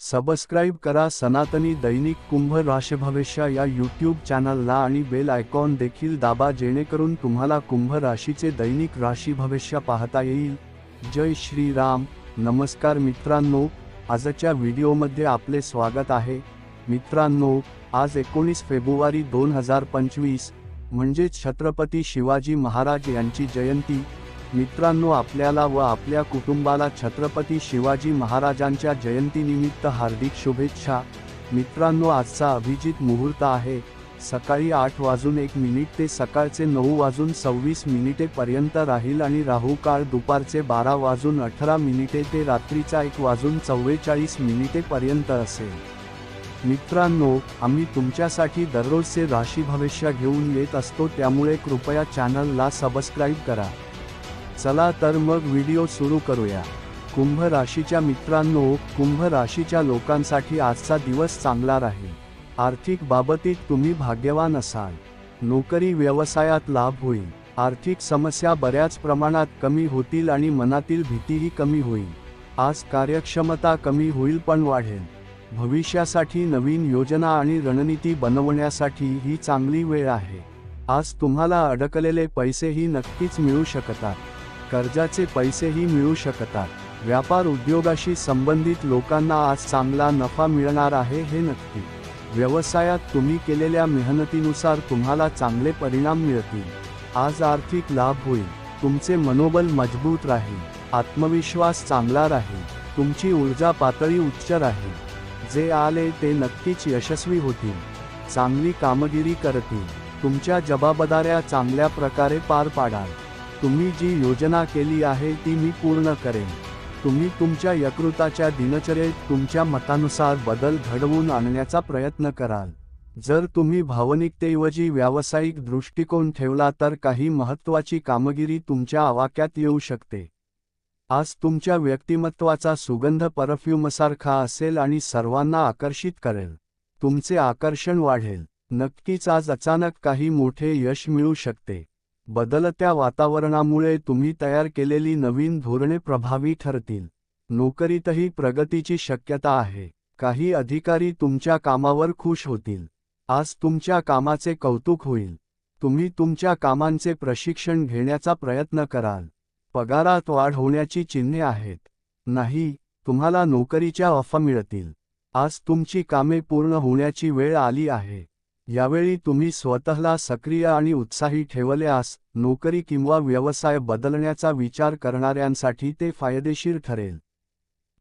Subscribe करा सनातनी दैनिक कुंभ राशभविष्य या यूट्यूब चॅनलला आणि बेल आयकॉन देखील दाबा जेणेकरून तुम्हाला कुंभ राशीचे दैनिक राशी भविष्य पाहता येईल. जय श्रीराम नमस्कार मित्रांनो. आजच्या व्हिडिओमध्ये आपले स्वागत आहे. मित्रांनो आज एकोणीस फेब्रुवारी दोन हजार पंचवीस म्हणजेच छत्रपती शिवाजी महाराज यांची जयंती. मित्रांनो आपल्याला व आपल्या कुटुंबाला छत्रपती शिवाजी महाराजांच्या जयंतीनिमित्त हार्दिक शुभेच्छा. मित्रांनो आजचा अभिजित मुहूर्त आहे. सकाळी आठ वाजून एक मिनिट ते सकाळचे नऊ वाजून सव्वीस मिनिटे पर्यंत राहील आणि राहू काळ दुपारचे बारा वाजून अठरा मिनिटे ते रात्रीचा एक वाजून चव्वेचाळीस मिनिटे पर्यंत असेल. मित्रांनो आम्ही तुमच्यासाठी दररोजचे राशी भविष्य घेऊन येत असतो त्यामुळे कृपया चॅनलला सबस्क्राईब करा. चला तर मग व्हिडिओ सुरू करूया. कुंभ राशीच्या मित्रांनो कुंभ राशीच्या लोकांसाठी आजचा दिवस चांगला राहील. आर्थिक बाबतीत तुम्ही भाग्यवान असाल. नोकरी व्यवसायात लाभ होईल. आर्थिक समस्या बऱ्याच प्रमाणात कमी होतील आणि मनातील भीतीही कमी होईल. आज कार्यक्षमता कमी होईल पण वाढेल. भविष्यासाठी नवीन योजना आणि रणनीती बनवण्यासाठी ही चांगली वेळ आहे. आज तुम्हाला अडकलेले पैसेही नक्कीच मिळू शकतात. कर्जाचे पैसेही मिळू शकतात. व्यापार उद्योगाशी संबंधित लोकांना आज चांगला नफा मिळणार आहे हे नक्की. व्यवसायात तुम्ही केलेल्या मेहनतीनुसार तुम्हाला चांगले परिणाम मिळतील. आज आर्थिक लाभ होईल. तुमचे मनोबल मजबूत राहील. आत्मविश्वास चांगला राहील. तुमची ऊर्जा पातळी उच्च राहील. जे आले ते नक्कीच यशस्वी होतील. चांगली कामगिरी करतील. तुमच्या जबाबदाऱ्या चांगल्या प्रकारे पार पाडाल. तुम्ही जी योजना केली आहे ती मी पूर्ण करेन. तुम्ही तुमच्या यकृताच्या दिनचर्येत तुमच्या मतानुसार बदल घडवून आणण्याचा प्रयत्न कराल. जर तुम्ही भावनिकतेऐवजी व्यावसायिक दृष्टिकोन ठेवला तर काही महत्त्वाची कामगिरी तुमच्या आवाक्यात येऊ शकते. आज तुमच्या व्यक्तिमत्वाचा सुगंध परफ्यूमसारखा असेल आणि सर्वांना आकर्षित करेल. तुमचे आकर्षण वाढेल. नक्कीच आज अचानक काही मोठे यश मिळू शकते. बदलत्या वातावरणामुळे तुम्ही तयार केलेली नवीन धोरणे प्रभावी ठरतील. नोकरीतही प्रगतीची शक्यता आहे. काही अधिकारी तुमच्या कामावर खुश होतील. आज तुमच्या कामाचे कौतुक होईल. तुम्ही तुमच्या कामांचे प्रशिक्षण घेण्याचा प्रयत्न कराल. पगारात वाढ होण्याची चिन्हे आहेत. नाही तुम्हाला नोकरीच्या वफा मिळतील. आज तुमची कामे पूर्ण होण्याची वेळ आली आहे. यावेळी तुम्ही स्वतःला सक्रिय आणि उत्साही ठेवल्यास नोकरी किंवा व्यवसाय बदलण्याचा विचार करणाऱ्यांसाठी ते फायदेशीर ठरेल.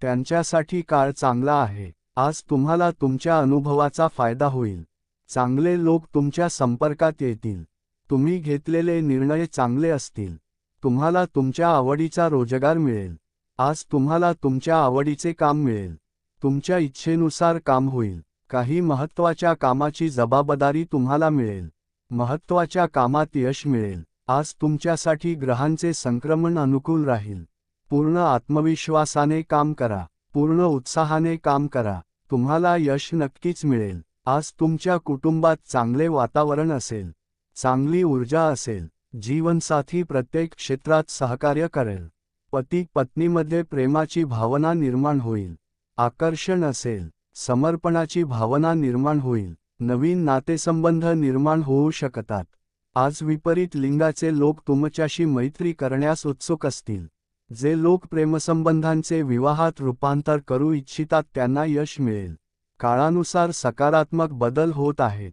त्यांच्यासाठी काळ चांगला आहे. आज तुम्हाला तुमच्या अनुभवाचा फायदा होईल. चांगले लोक तुमच्या संपर्कात येतील. तुम्ही घेतलेले निर्णय चांगले असतील. तुम्हाला तुमच्या आवडीचा रोजगार मिळेल. आज तुम्हाला तुमच्या आवडीचे काम मिळेल. तुमच्या इच्छेनुसार काम होईल. काही महत्त्वाच्या कामाची जबाबदारी तुम्हाला मिळेल. महत्त्वाच्या कामात यश मिळेल. आज तुमच्यासाठी ग्रहांचे संक्रमण अनुकूल राहील. पूर्ण आत्मविश्वासाने काम करा. पूर्ण उत्साहाने काम करा. तुम्हाला यश नक्कीच मिळेल. आज तुमच्या कुटुंबात चांगले वातावरण असेल. चांगली ऊर्जा असेल. जीवनसाथी प्रत्येक क्षेत्रात सहकार्य करेल. पती पत्नीमध्ये प्रेमाची भावना निर्माण होईल. आकर्षण असेल. समर्पणाची भावना निर्माण होईल. नवीन नातेसंबंध निर्माण होऊ शकतात. आज विपरीत लिंगाचे लोक तुमच्याशी मैत्री करण्यास उत्सुक असतील. जे लोक प्रेमसंबंधांचे विवाहात रूपांतर करू इच्छितात त्यांना यश मिळेल. काळानुसार सकारात्मक बदल होत आहेत.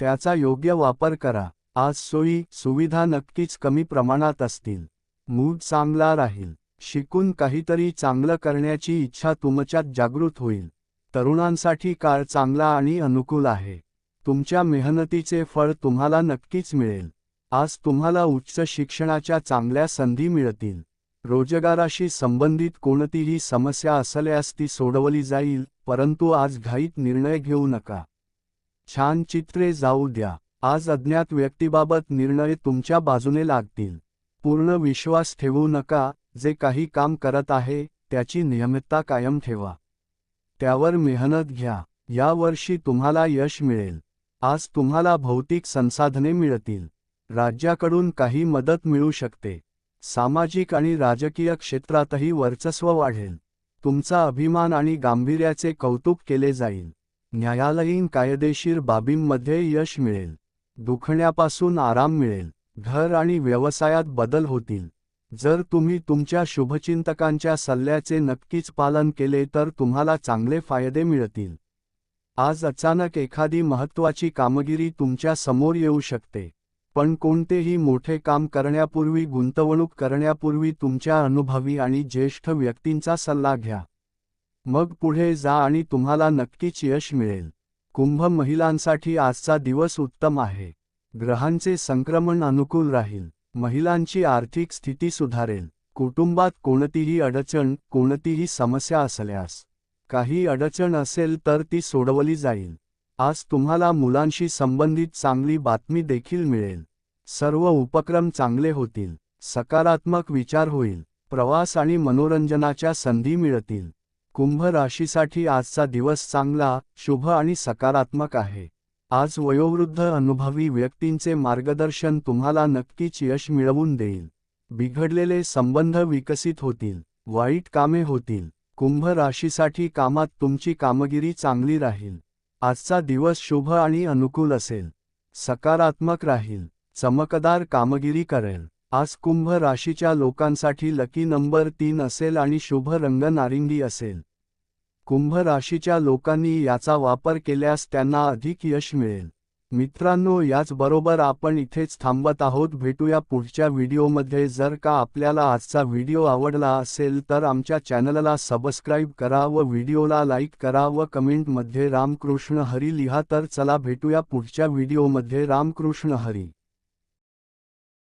त्याचा योग्य वापर करा. आज सोयी सुविधा नक्कीच कमी प्रमाणात असतील. मूड चांगला राहील. शिकून काहीतरी चांगलं करण्याची इच्छा तुमच्यात जागृत होईल. तरुणांसाठी काळ चांगला आणि अनुकूल आहे. तुमच्या मेहनतीचे फळ तुम्हाला नक्कीच मिळेल. आज तुम्हाला उच्च शिक्षणाच्या चांगल्या संधी मिळतील. रोजगाराशी संबंधित कोणतीही समस्या असल्यास ती सोडवली जाईल परंतु आज घाईत निर्णय घेऊ नका. छान चित्रे जाऊ द्या. आज अज्ञात व्यक्तीबाबत निर्णय तुमच्या बाजूने लागतील. पूर्ण विश्वास ठेवू नका. जे काही काम करत आहे त्याची नियमितता कायम ठेवा. त्यावर मेहनत घ्या. या वर्षी तुम्हाला यश मिळेल. आज तुम्हाला भौतिक संसाधने मिळतील. राज्याकडून काही मदत मिळू शकते. सामाजिक आणि राजकीय क्षेत्रातही वर्चस्व वाढेल. तुमचा अभिमान आणि गांभीर्याचे कौतुक केले जाईल. न्यायालयीन कायदेशीर बाबींमध्ये यश मिळेल. दुखण्यापासून आराम मिळेल. घर आणि व्यवसायात बदल होतील. जर तुम्ही तुमच्या शुभचिंतकांच्या सल्ल्याचे नक्कीच पालन केले तर तुम्हाला चांगले फायदे मिळतील. आज अचानक एखादी महत्त्वाची कामगिरी तुमच्यासमोर येऊ शकते. पण कोणतेही मोठे काम करण्यापूर्वी गुंतवणूक करण्यापूर्वी तुमच्या अनुभवी आणि ज्येष्ठ व्यक्तींचा सल्ला घ्या. मग पुढे जा आणि तुम्हाला नक्कीच यश मिळेल. कुंभ महिलांसाठी आजचा दिवस उत्तम आहे. ग्रहांचे संक्रमण अनुकूल राहील. महिलांची आर्थिक स्थिती सुधारेल. कुटुंबात कोणतीही अडचण कोणतीही समस्या असल्यास काही अडचण असेल तर ती सोडवली जाईल. आज तुम्हाला मुलांशी संबंधित चांगली बातमी देखील मिळेल. सर्व उपक्रम चांगले होतील. सकारात्मक विचार होईल. प्रवास आणि मनोरंजनाच्या संधी मिळतील. कुंभ राशीसाठी आजचा दिवस चांगला शुभ आणि सकारात्मक आहे. आज वयोवृद्ध अनुभवी व्यक्तींचे मार्गदर्शन तुम्हाला नक्कीच यश मिळवून देईल. बिघडलेले संबंध विकसित होतील वाईट कामे होतील कुंभ राशीसाठी कामात तुमची कामगिरी चांगली राहील. आजचा दिवस शुभ आणि अनुकूल असेल. सकारात्मक राहील चमकदार कामगिरी करेल. आज कुंभ राशीच्या लोकांसाठी लकी नंबर तीन असेल आणि शुभ रंग नारिंगी असेल. कुंभ राशीच्या लोकांनी याचा वापर केल्यास त्यांना अधिक यश मिळेल. मित्रांनो याचबरोबर आपण इथेच थांबत आहोत. भेटूया पुढच्या व्हिडिओमध्ये. जर का आपल्याला आजचा व्हिडिओ आवडला असेल तर आमच्या चॅनलला सबस्क्राईब करा व व्हिडिओला लाईक करा व कमेंटमध्ये रामकृष्ण हरी लिहा. तर चला भेटूया पुढच्या व्हिडिओमध्ये. रामकृष्ण हरी.